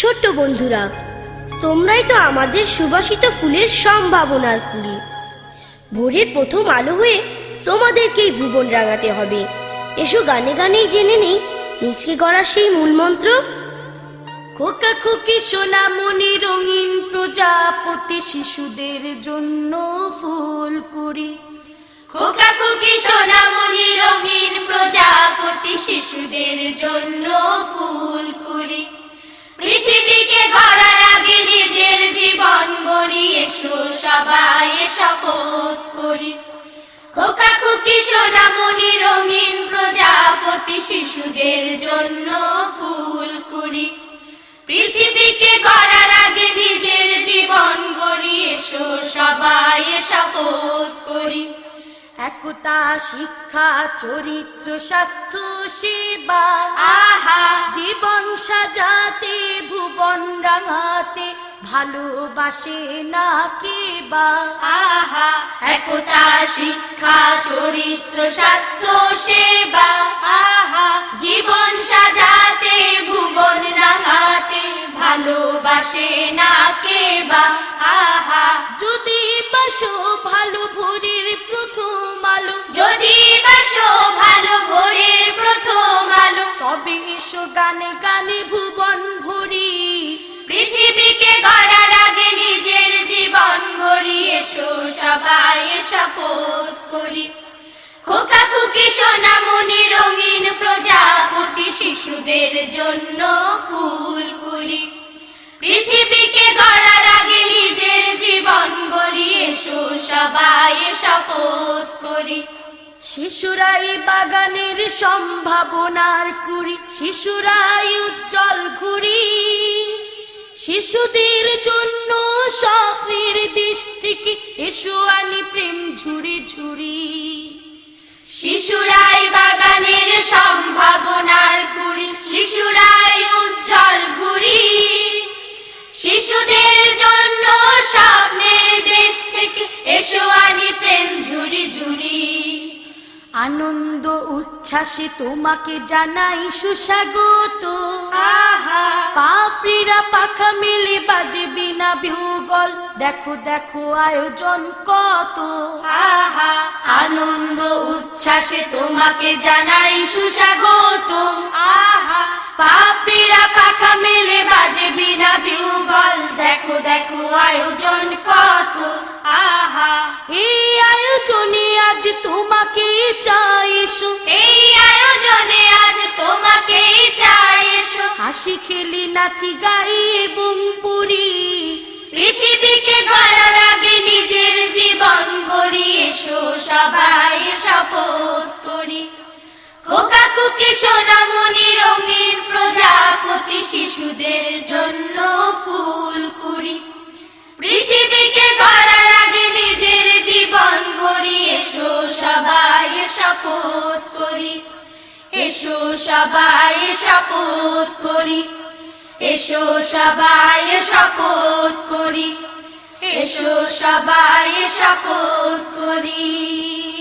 ছোট্ট বন্ধুরা, তোমরাই তো আমাদের সুবাসিত ফুলের সম্ভাবনার কুড়ি। ভোরের প্রথম আলো হয়ে তোমাদেরকেই ভুবন রাঙাতে হবে। এসো গানে গানেই জেনে নেই নিজকে গড়া সেই মূল মন্ত্র খোকা খুকি সোনামণি রঙিন প্রজাপতি শিশুদের জন্য ফুল কুড়ি। খোকা খুকি সোনামণি রঙিন প্রজাপতি শিশুদের জন্য গড়ি এসো সবাই শপথ করি। খোকা খুকি, সোনামণি, রঙিন প্রজাপতি, শিশুদের জন্য ফুল করি। পৃথিবীকে গড়ার আগে নিজের জীবন গড়ি, এসো সবাই শপথ করি। একতা শিক্ষা চরিত্র স্বাস্থ্য সেবা। আহা। জীবন সাজাতে ভুবন রাঙাতে ভালোবাসে না কে বা। আহা। একতা শিক্ষা চরিত্র স্বাস্থ্য সেবা। আহা। জীবন সাজাতে ভুবন রাঙাতে ভালোবাসে না কে বা। আহা। যদি বাসো গড়ার আগে নিজের জীবন গড়ি এসো, সবাই শপথ করি। খোকা খুকি সোনামণি রঙিন প্রজাপতি শিশুদের জন্য ফুল কুড়ি পৃথিবীকে গড়ার আগে নিজের জীবন গড়ি এসো, সবাই শপথ করি। শিশুরাই বাগানের সম্ভাবনার কুড়ি, শিশুরাই উজ্জ্বল ঘুরি শিশুদের জন্য স্বপ্নের দেশ থেকে এসো আনি প্রেম ঝুড়ি ঝুড়ি। শিশুরাই বাগানের সম্ভাবনার কুড়ি শিশুরাই উজ্জ্বল ঘুরি শিশুদের জন্য স্বপ্নের দেশ থেকে এসো আনি প্রেম ঝুড়ি ঝুড়ি। আনন্দ উচ্ছ্বাসে তোমাকে জানাই সুস্বাগত। আহা! পাপড়িরা পাখা মেলে বাজে বিনা বিহুগল দেখো দেখো আয়োজন কত। আহা আনন্দ উচ্ছ্বাসে তোমাকে জানাই সুস্বাগত। আহা পাপড়িরা পাখা মেলে বাজে বিনা বিউগল দেখো দেখো আয়োজন কত। আহা। এই আয়োজনে আজ তোমাকে চাই এসো। এই আয়োজনে আজ তোমাকে চাই এসো। হাসি খেলি নাচি গাই এবং পুরি। পৃথিবীকে গড়ার আগে নিজের জীবন গড়ি, এসো সবাই শপথ করি। খোকা খুকি সোনামণি রঙিন প্রজাপতি শিশুদের জন্য ফুল কুড়ি। পৃথিবীকে গড়ার আগে নিজের জীবন গড়ি, এসো সবাই শপথ করি। এসো সবাই শপথ করি। এসো সবাই শপথ করি। এসো সবাই শপথ করি।